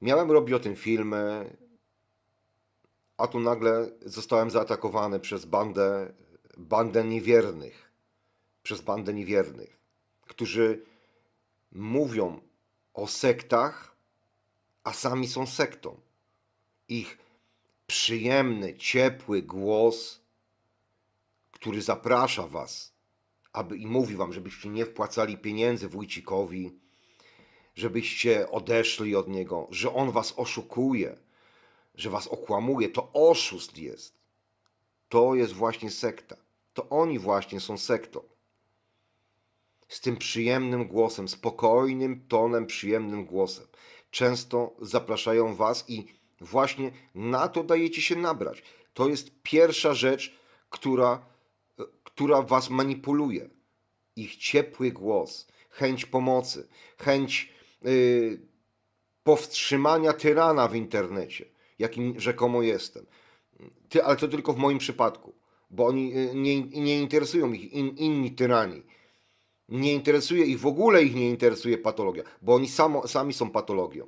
Miałem robić o tym filmy, a tu nagle zostałem zaatakowany przez bandę, bandę niewiernych. Przez bandę niewiernych, którzy mówią o sektach, a sami są sektą. Ich przyjemny, ciepły głos, który zaprasza was, aby i mówi wam, żebyście nie wpłacali pieniędzy wójcikowi, żebyście odeszli od niego, że on was oszukuje, że was okłamuje, to oszust jest. To jest właśnie sekta. To oni właśnie są sektą. Z tym przyjemnym głosem, spokojnym tonem, przyjemnym głosem. Często zapraszają was i właśnie na to dajecie się nabrać. To jest pierwsza rzecz, która, która was manipuluje. Ich ciepły głos, chęć pomocy, chęć powstrzymania tyrana w internecie, jakim rzekomo jestem. Ty, ale to tylko w moim przypadku, bo oni yy, nie, nie interesują ich in, inni tyrani. Nie interesuje ich, w ogóle ich nie interesuje patologia, bo oni samo, sami są patologią.